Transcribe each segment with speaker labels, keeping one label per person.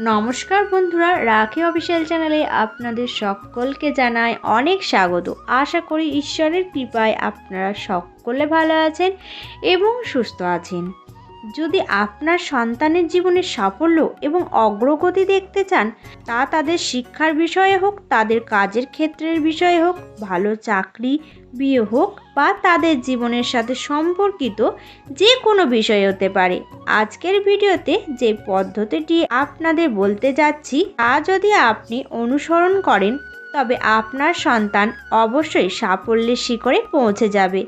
Speaker 1: নমস্কার বন্ধুরা, রাখি অফিসিয়াল চ্যানেলে আপনাদের সকলকে জানাই অনেক স্বাগত। আশা করি ঈশ্বরের কৃপায় আপনারা সকলে ভালো আছেন এবং সুস্থ আছেন। যদি আপনার সন্তানের জীবনে সাফল্য এবং অগ্রগতি দেখতে চান, তা তাদের শিক্ষার বিষয়ে হোক, তাদের কাজের ক্ষেত্রের বিষয়ে হোক, ভালো চাকরি, বিয়ে হোক বা তাদের জীবনের সাথে সম্পর্কিত যে কোনো বিষয় হতে পারে। আজকের ভিডিওতে যে পদ্ধতিটি আপনাদের বলতে যাচ্ছি, তা যদি আপনি অনুসরণ করেন তবে আপনার সন্তান অবশ্যই সাফল্যের শিখরে পৌঁছে যাবে।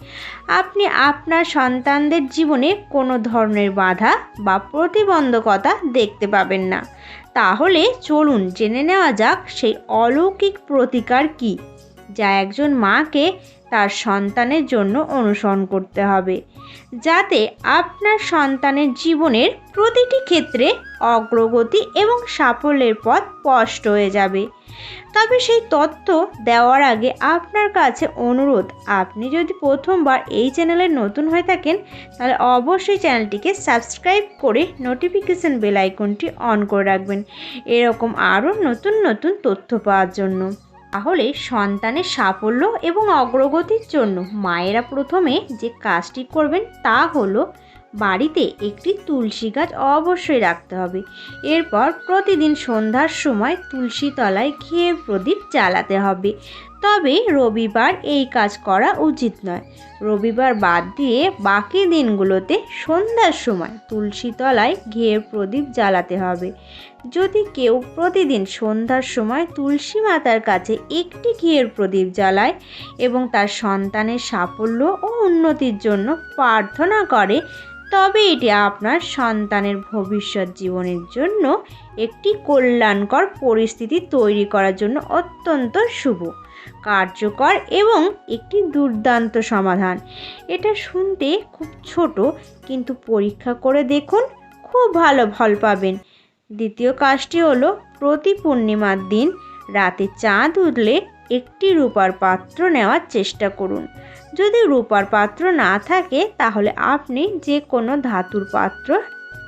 Speaker 1: আপনি আপনার সন্তানদের জীবনে কোনো ধরনের বাধা বা প্রতিবন্ধকতা দেখতে পাবেন না। তাহলে চলুন জেনে নেওয়া যাক সেই অলৌকিক প্রতিকার কী। যা একজন মাকে তার সন্তানের জন্য অনুসরণ করতে হবে, যাতে আপনার সন্তানের জীবনের প্রতিটি ক্ষেত্রে অগ্রগতি এবং সাফল্যের পথ স্পষ্ট হয়ে যাবে। তবে সেই তথ্য দেওয়ার আগে আপনার কাছে অনুরোধ, আপনি যদি প্রথমবার এই চ্যানেলে নতুন হয়ে থাকেন, তাহলে অবশ্যই চ্যানেলটিকে সাবস্ক্রাইব করে নোটিফিকেশান বেল আইকনটি অন করে রাখবেন। এরকম আরও নতুন নতুন তথ্য পাওয়ার জন্য। তাহলে সন্তানের সাফল্য এবং অগ্রগতির জন্য মায়েরা প্রথমে যে কাজটি করবেন তা হলো বাড়িতে একটি তুলসী গাছ অবশ্যই রাখতে হবে। এরপর প্রতিদিন সন্ধ্যার সময় তুলসী তলায় ঘিয়ে প্রদীপ জ্বালাতে হবে। তবে রবিবার এই কাজ করা উচিত নয়। রবিবার বাদ দিয়ে বাকি দিনগুলোতে সন্ধ্যার সময় তুলসী তলায় ঘিয়ে প্রদীপ জ্বালাতে হবে। যদি কেউ প্রতিদিন সন্ধ্যার সময় তুলসী মাতার কাছে একটি ঘিয়ের প্রদীপ জ্বালায় এবং তার সন্তানের সাফল্য ও উন্নতির জন্য প্রার্থনা করে তবে এটি আপনার সন্তানের ভবিষ্যৎ জীবনের জন্য একটি কল্যাণকর পরিস্থিতি তৈরি করার জন্য অত্যন্ত শুভ, কার্যকর এবং একটি দুর্দান্ত সমাধান। এটা শুনতে খুব ছোট, কিন্তু পরীক্ষা করে দেখুন, খুব ভালো ফল পাবেন। দ্বিতীয় কাজটি হলো, প্রতি পূর্ণিমার দিন রাতে চাঁদ উঠলে একটি রূপার পাত্র নেওয়ার চেষ্টা করুন। যদি রূপার পাত্র না থাকে, তাহলে আপনি যে কোনো ধাতুর পাত্র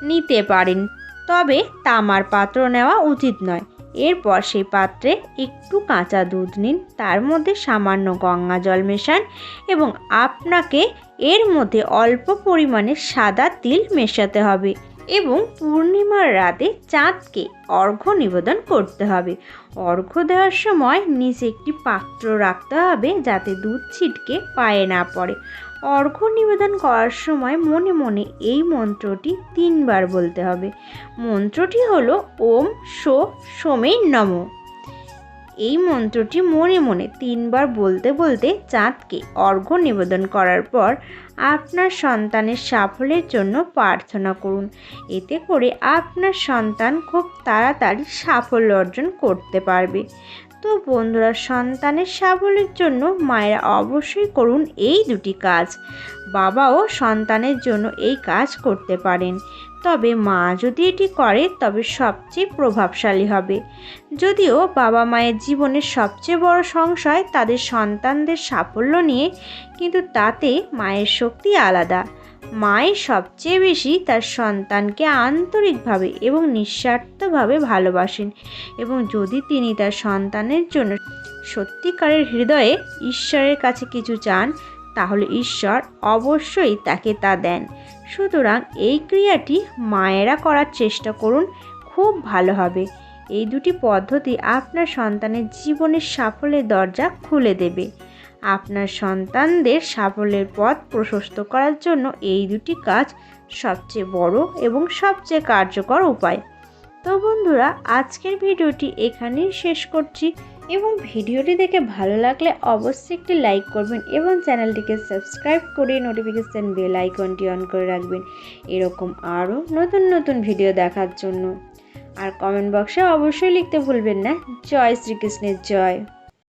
Speaker 1: নিতে পারেন। তবে তামার পাত্র নেওয়া উচিত নয়। এরপর সেই পাত্রে একটু কাঁচা দুধ নিন, তার মধ্যে সামান্য গঙ্গা জল মেশান এবং আপনাকে এর মধ্যে অল্প পরিমাণে সাদা তিল মেশাতে হবে। এবং পূর্ণিমার রাতে চাঁদকে অর্ঘ্য নিবেদন করতে হবে। অর্ঘ্য দেওয়ার সময় নিচে একটি পাত্র রাখতে হবে যাতে দুধ ছিটকে পায়ে না পড়ে। অর্ঘ্য নিবেদন করার সময় মনে মনে এই মন্ত্রটি তিনবার বলতে হবে। মন্ত্রটি হলো ওম শো সোমেই নম। এই মন্ত্রটি মনে মনে তিনবার বলতে বলতে চাঁদকে অর্ঘ্য নিবেদন করার পর আপনার সন্তানের সাফল্যের জন্য প্রার্থনা করুন। এতে করে আপনার সন্তান খুব তাড়াতাড়ি সাফল্য অর্জন করতে পারবে। তো বন্ধুরা, সন্তানের সাফল্যের জন্য মায়েরা অবশ্যই করুন এই দুটি কাজ। বাবাও সন্তানের জন্য এই কাজ করতে পারেন। তবে মা যদি এটি করে, তবে সবচেয়ে প্রভাবশালী হবে। যদিও বাবা মায়ের জীবনের সবচেয়ে বড় সংশয় তাদের সন্তানদের সাফল্য নিয়ে, কিন্তু তাতে মায়ের শক্তি আলাদা। মাই সবচেয়ে বেশি তার সন্তানকে আন্তরিকভাবে এবং নিঃস্বার্থভাবে ভালোবাসেন এবং যদি তিনি তার সন্তানের জন্য সত্যিকারের হৃদয়ে ঈশ্বরের কাছে কিছু চান তাহলে ঈশ্বর অবশ্যই তাকে তা দেন। সুতরাং এই ক্রিয়াটি মায়েরা করার চেষ্টা করুন, খুব ভালো হবে। এই দুটি পদ্ধতি আপনার সন্তানের জীবনের সাফল্যের দরজা খুলে দেবে। আপনার সন্তানদের সাফল্যের পথ প্রশস্ত করার জন্য এই দুটি কাজ সবচেয়ে বড় এবং সবচেয়ে কার্যকর উপায়। তো বন্ধুরা, আজকের ভিডিওটি এখানেই শেষ করছি। এবং ভিডিওটি দেখে ভালো লাগলে অবশ্যই একটি লাইক করবেন এবং চ্যানেলটিকে সাবস্ক্রাইব করে নোটিফিকেশান বেল আইকনটি অন করে রাখবেন। এরকম আরও নতুন নতুন ভিডিও দেখার জন্য। আর কমেন্ট বক্সে অবশ্যই লিখতে ভুলবেন না। জয় শ্রীকৃষ্ণের জয়।